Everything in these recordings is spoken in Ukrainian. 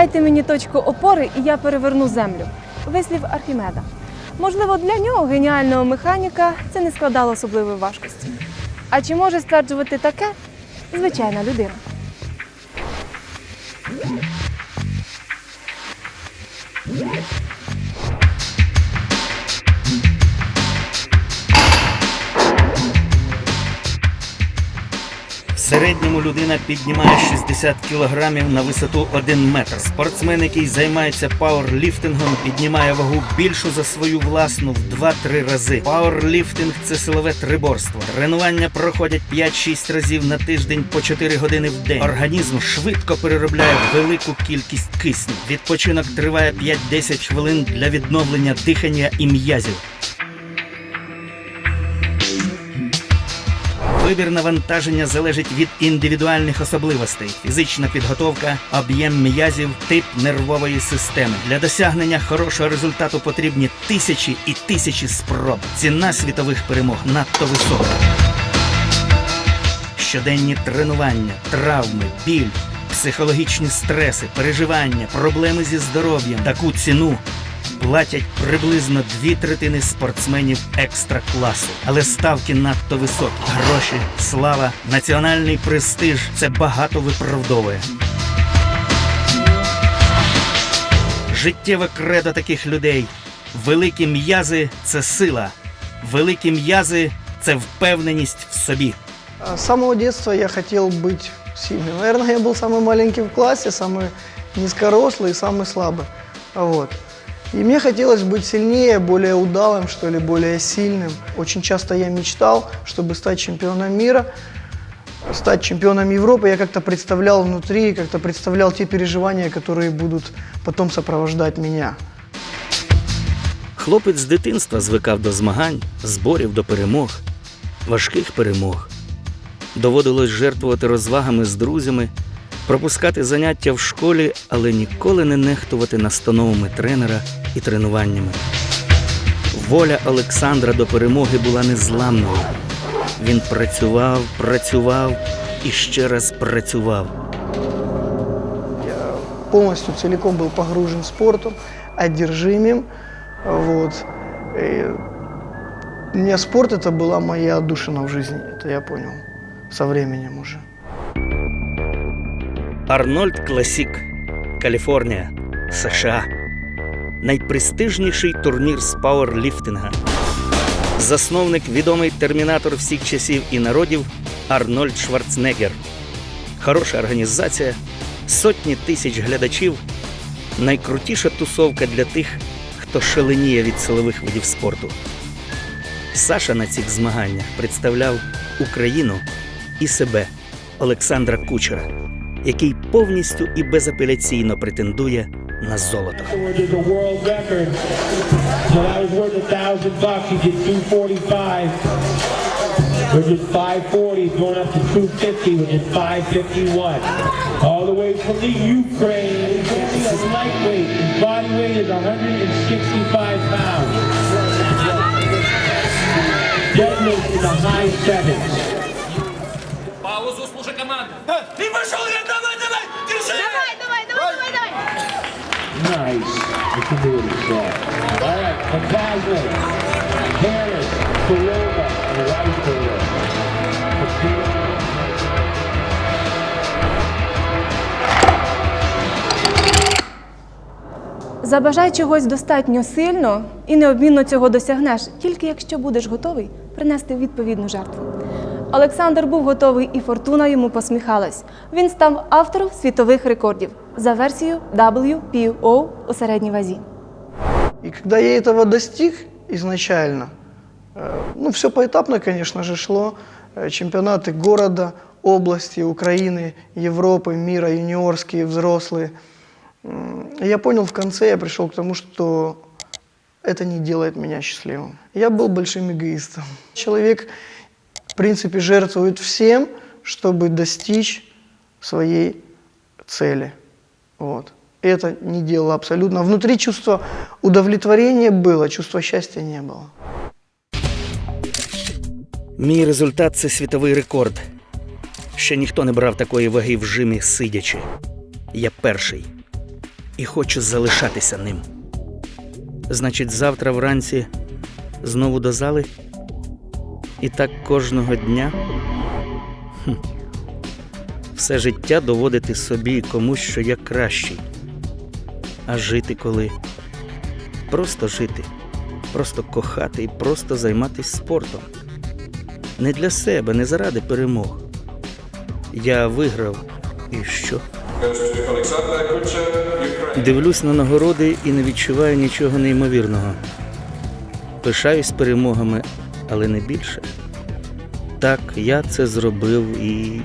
Дайте мені точку опори, і я переверну землю. Вислів Архімеда. Можливо, для нього геніального механіка це не складало особливої важкості. А чи може стверджувати таке звичайна людина? Середньому людина піднімає 60 кілограмів на висоту 1 метр. Спортсмен, який займається пауерліфтингом, піднімає вагу більшу за свою власну в 2-3 рази. Пауерліфтинг це силове триборство. Тренування проходять 5-6 разів на тиждень по 4 години в день. Організм швидко переробляє велику кількість кисню. Відпочинок триває 5-10 хвилин для відновлення дихання і м'язів. Вибір навантаження залежить від індивідуальних особливостей: фізична підготовка, об'єм м'язів, тип нервової системи. Для досягнення хорошого результату потрібні тисячі і тисячі спроб. Ціна світових перемог надто висока. Щоденні тренування, травми, біль, психологічні стреси, переживання, проблеми зі здоров'ям. Таку ціну платять приблизно дві третини спортсменів екстра класу. Але ставки надто високі. Гроші, слава, національний престиж це багато виправдовує. Життєве кредо таких людей. Великі м'язи це сила. Великі м'язи це впевненість в собі. А С самого детства я хотел быть сильным. Наверное, я был самый маленький в классе, самый низкорослый и самый слабый. Вот. И мне хотелось быть сильнее, более удалым, что ли, более сильным. Очень часто я мечтал, чтобы стать чемпионом мира, стать чемпионом Европы. Я как-то представлял внутри, как-то представлял те переживания, которые будут потом сопровождать меня. Хлопець з дитинства звикав до змагань, зборів до перемог, важких перемог. Доводилось жертвувати розвагами з друзями, пропускати заняття в школі, але ніколи не нехтувати настановами тренера і тренуваннями. Воля Олександра до перемоги була незламною. Він працював, працював і ще раз працював. Я полностью целиком был погружен спортом, одержим им. Вот. И у меня спорт это была моя отдушина в жизни, это я понял со временем уже. Арнольд Класік, Каліфорнія, США. Найпрестижніший турнір з пауерліфтинга. Засновник відомий термінатор всіх часів і народів Арнольд Шварценеггер. Хороша організація, сотні тисяч глядачів. Найкрутіша тусовка для тих, хто шаленіє від силових видів спорту. Саша на цих змаганнях представляв Україну і себе Олександра Кучера, який повністю і безапеляційно претендує на золото. There's a world record. So that was worth a thousand bucks. You did 245. Which is 540, going up to 250, which is 551. All the way from the Ukraine. His lightweight, his body weight is 165 pounds. Deadlift in the high sevens. It yourself. All right, Pantazzo, Harris, Korova, and Reisberger. Забажай чогось достатньо сильно і неодмінно цього досягнеш, тільки якщо будеш готовий принести відповідну жертву. Олександр був готовий, і фортуна йому посміхалась. Він став автором світових рекордів за версією WPO у середній вазі. И когда я этого достиг изначально, э, ну, все поэтапно, конечно же, шло. Э, Чемпионаты города, области, Украины, Европы, мира, юниорские, взрослые. М, и Я понял в конце, я пришел к тому, что это не делает меня счастливым. Я был большим эгоистом. Человек, в принципе, жертвует всем, чтобы достичь своей цели. Вот. И это не делало абсолютно. Внутри чувство удовлетворения было, чувства счастья не было. Мій результат це світовий рекорд. Ще ніхто не брав такої ваги в жимі сидячи. Я перший. і хочу залишатися ним. Значить, завтра вранці знову до зали? І так кожного дня? Хм. Все життя доводити собі і комусь, що я кращий. А жити коли? Просто жити, просто кохати і просто займатися спортом. Не для себе, не заради перемог. Я виграв. І що? Дивлюсь на нагороди і не відчуваю нічого неймовірного. Пишаюсь перемогами, але не більше. Так, я це зробив і.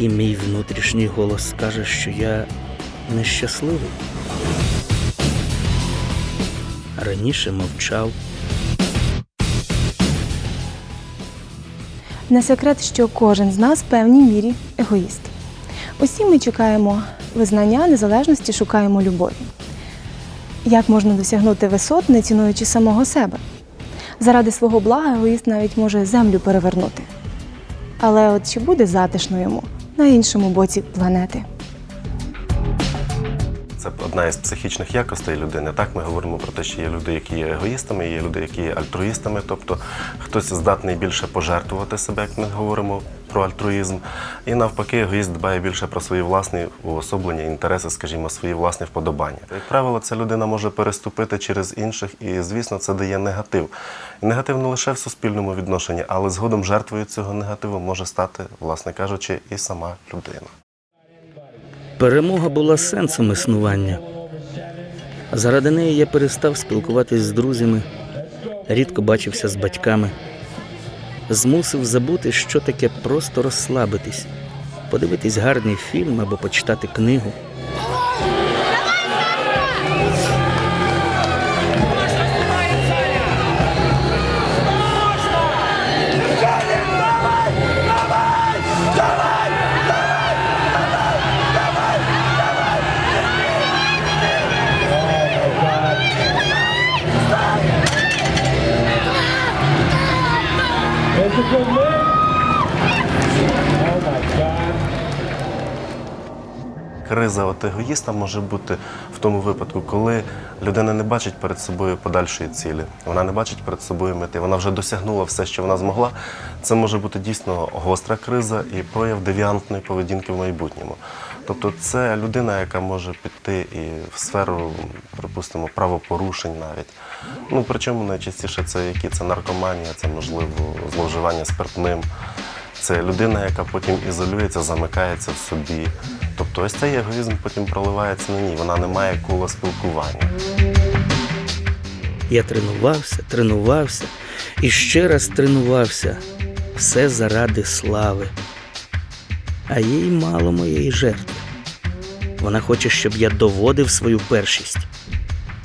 І мій внутрішній голос каже, що я нещасливий. Раніше мовчав. Не секрет, що кожен з нас в певній мірі егоїст. Усі ми чекаємо визнання, незалежності, шукаємо любові. Як можна досягнути висот, не цінуючи самого себе? Заради свого блага егоїст навіть може землю перевернути. Але от чи буде затишно йому на іншому боці планети? Це одна із психічних якостей людини. Так ми говоримо про те, що є люди, які є егоїстами, є люди, які є альтруїстами. Тобто хтось здатний більше пожертвувати себе, як ми говоримо про альтруїзм. І навпаки, егоїст дбає більше про свої власні уособлення, інтереси, скажімо, свої власні вподобання. Як правило, ця людина може переступити через інших, і звісно, це дає негатив. Негатив не лише в суспільному відношенні, але згодом жертвою цього негативу може стати, власне кажучи, і сама людина. Перемога була сенсом існування. Заради неї я перестав спілкуватись з друзями, рідко бачився з батьками, змусив забути, що таке просто розслабитись, подивитись гарний фільм або почитати книгу. Криза от егоїста може бути в тому випадку, коли людина не бачить перед собою подальшої цілі, вона не бачить перед собою мети, вона вже досягнула все, що вона змогла. Це може бути дійсно гостра криза і прояв девіантної поведінки в майбутньому. Тобто це людина, яка може піти і в сферу, припустимо, правопорушень навіть. Ну причому найчастіше це які це наркоманія, це можливо зловживання спиртним. Це людина, яка потім ізолюється, замикається в собі. Тобто ось цей егоїзм потім проливається на ній, вона не має кола спілкування. Я тренувався, тренувався і ще раз тренувався. Все заради слави. А їй мало моєї жертви. Вона хоче, щоб я доводив свою першість.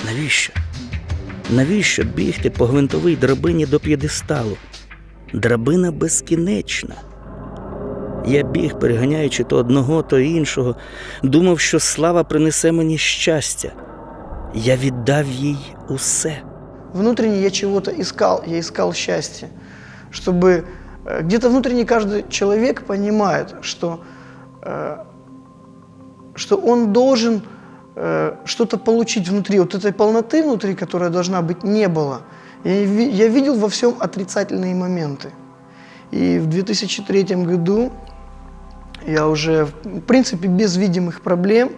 Навіщо? Навіщо бігти по гвинтовій драбині до п'єдесталу? Драбина безкінечна. Я біг, переганяючи то одного, то іншого, думав, що слава принесе мені щастя. Я віддав їй усе. Внутренне я чего-то искал, я искал счастье, чтобы э, где-то внутренне каждый человек понимает, что, э, что он должен э, что-то получить внутри, вот этой полноты внутри, которая должна быть, не было. Я, я видел во всем отрицательные моменты. И в 2003 году я уже, в принципе, без видимых проблем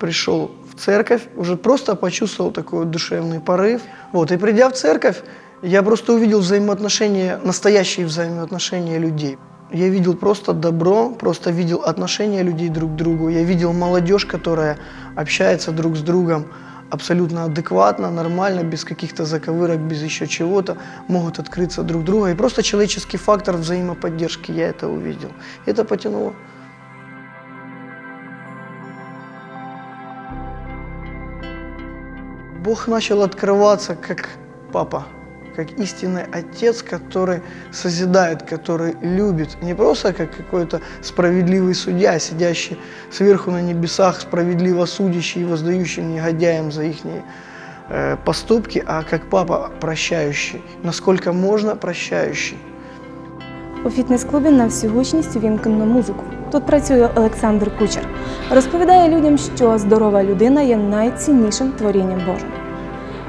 пришел в церковь, уже просто почувствовал такой душевный порыв. Вот, и придя в церковь, я просто увидел взаимоотношения, настоящие взаимоотношения людей. Я видел просто добро, просто видел отношения людей друг к другу. Я видел молодежь, которая общается друг с другом абсолютно адекватно, нормально, без каких-то заковырок, без еще чего-то, могут открыться друг друга. И просто человеческий фактор взаимоподдержки, я это увидел. Это потянуло. Бог начал открываться как папа, как истинный отец, который созидает, который любит. Не просто как какой-то справедливый судья, сидящий сверху на небесах, справедливо судящий и воздающий негодяям за их э, поступки, а как папа прощающий, насколько можно прощающий. У фітнес-клубі на всю гучність увімкнено музику. Тут працює Олександр Кучер. Розповідає людям, що здорова людина є найціннішим творінням Божим.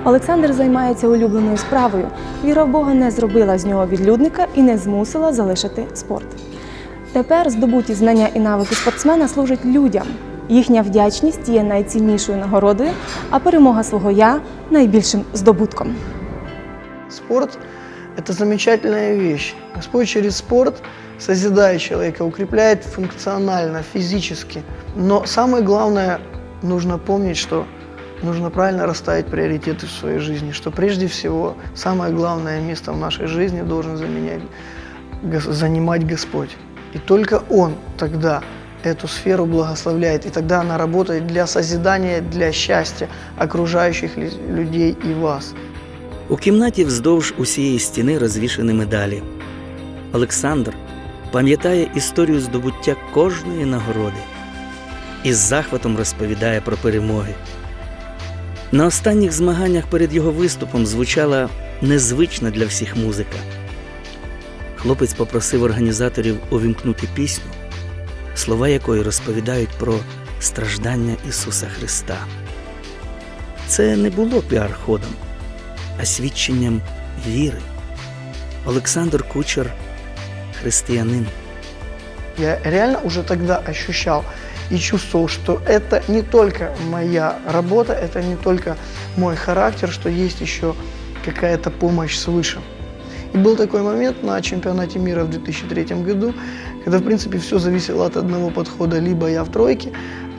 Олександр займається улюбленою справою. Віра в Бога не зробила з нього відлюдника і не змусила залишити спорт. Тепер здобуті знання і навики спортсмена служать людям. Їхня вдячність є найціннішою нагородою, а перемога свого я найбільшим здобутком. Спорт – это замечательная вещь. Господь через спорт созидает человека, укрепляет функционально, физически. Но самое главное, нужно что нужно правильно расставить приоритеты в своей жизни, что прежде всего самое главное место в нашей жизни должен заменять, занимать Господь. И только Он тогда эту сферу благословляет, и тогда она работает для созидания, для счастья окружающих людей и вас. У кімнаті вздовж усієї стіни розвішені медалі. Олександр пам'ятає історію здобуття кожної нагороди і з захватом розповідає про перемоги. На останніх змаганнях перед його виступом звучала незвична для всіх музика. Хлопець попросив організаторів увімкнути пісню, слова якої розповідають про страждання Ісуса Христа. Це не було піар-ходом а свідченням віри. Олександр Кучер християнин. Я реально уже тогда ощущал и чувствовал, что это не только моя работа, это не только мой характер, что есть еще какая-то помощь свыше. И был такой момент на чемпионате мира в 2003 году, когда, в принципе, все зависело от одного подхода. Либо я в тройке,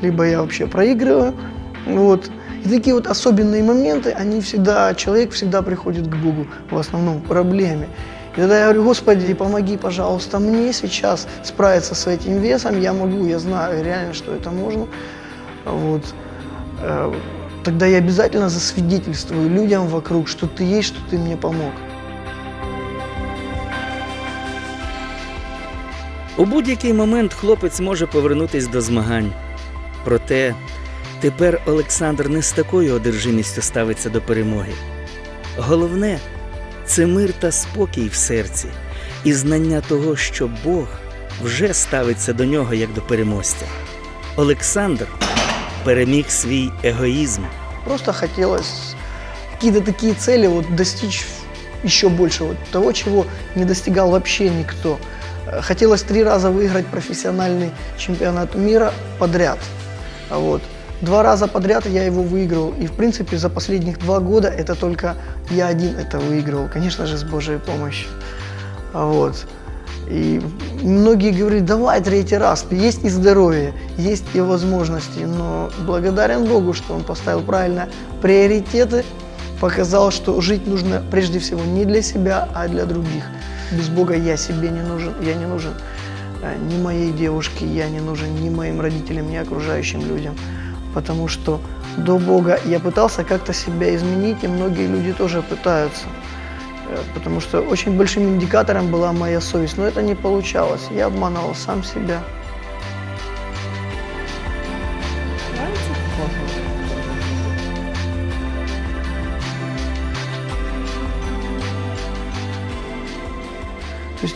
либо я вообще проигрываю. Вот. И такие вот особенные моменты, они всегда, человек всегда приходит к Богу, в основном, в проблеме. И тогда я говорю, Господи, помоги, пожалуйста, мне сейчас справиться с этим весом. Я могу, я знаю реально, что это можно. Вот. Э, Тогда я обязательно засвидетельствую людям вокруг, что ты есть, что ты мне помог. У будь-який момент хлопець може повернутись до змагань. Проте тепер Олександр не з такою одержимістю ставиться до перемоги. Головне це мир та спокій в серці і знання того, що Бог вже ставиться до нього як до переможця. Олександр переміг свій егоїзм. Просто хотелось какие-то такие цели вот достичь еще больше вот того, чего не достигал вообще никто. Э, Хотелось три раза выиграть профессиональный чемпионат мира подряд. А Вот. Два раза подряд я его выиграл. И, в принципе, за последних два года это только я один это выигрывал. Конечно же, с Божьей помощью. А Вот. И многие говорили, давай третий раз, есть и здоровье, есть и возможности, но благодарен Богу, что Он поставил правильно приоритеты, показал, что жить нужно прежде всего не для себя, а для других. Без Бога я себе не нужен, я не нужен э, ни моей девушке, я не нужен ни моим родителям, ни окружающим людям, потому что до Бога я пытался как-то себя изменить, и многие люди тоже пытаются. Э, Потому что очень большим индикатором была моя совесть, но это не получалось. Я обманывал сам себя.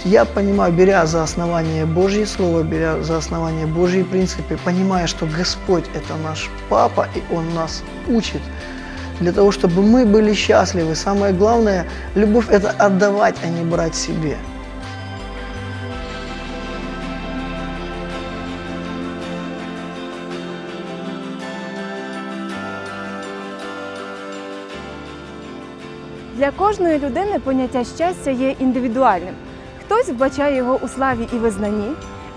я понимаю, беря за основание Божье Слово, беря за основание Божьи принципы, понимая, что Господь – это наш Папа, и Он нас учит, для того, чтобы мы были счастливы. Самое главное, любовь – это отдавать, а не брать себе. Для кожної людини поняття щастя є індивідуальним. Хтось вбачає його у славі і визнанні,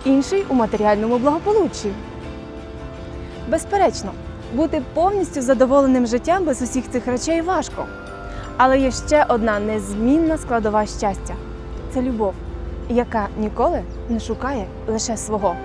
інший у матеріальному благополуччі. Безперечно, бути повністю задоволеним життям без усіх цих речей важко. Але є ще одна незмінна складова щастя це любов, яка ніколи не шукає лише свого.